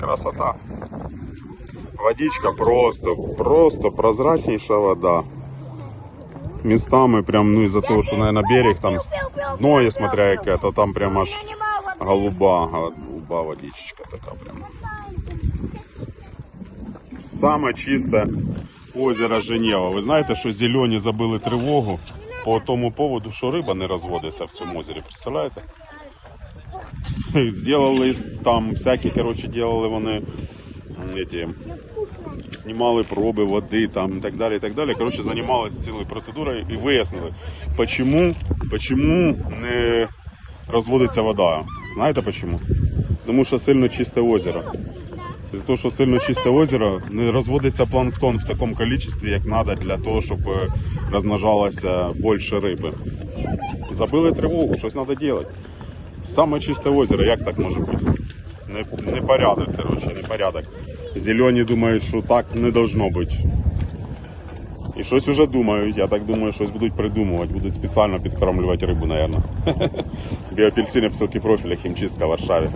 Красота. Водичка просто, просто прозрачнейшая вода. Местами прям, ну из-за того, что, наверное, берег там дно, я смотря яке, то там прям аж голуба, голуба водичечка така прям. Саме чисте озеро Женєва. Ви знаєте, що зелені забили тривогу по тому поводу, що риба не розводиться в цьому озері. Представляєте? Сделали там всякі, коротше, делали вони эти, знімали проби води там і так далі. і так далі. Коротше, займалися цілою процедурою і вияснили, почему, почему не розводиться вода. Знаєте почему? Тому що сильно чисте озеро. З-за того, що сильно чисте озеро, не розводиться планктон в такому кількості, як треба для того, щоб розмножалося більше риби. Забили тривогу, щось треба робити. Саме чисте озеро, як так може бути? Не, непорядок, коротше, непорядок. Зелені думають, що так не должно бути. І щось вже думають, я так думаю, щось будуть придумувати, будуть спеціально підкормлювати рибу, мабуть. Біоапельсини, псилки профіля, хімчистка в Варшаві.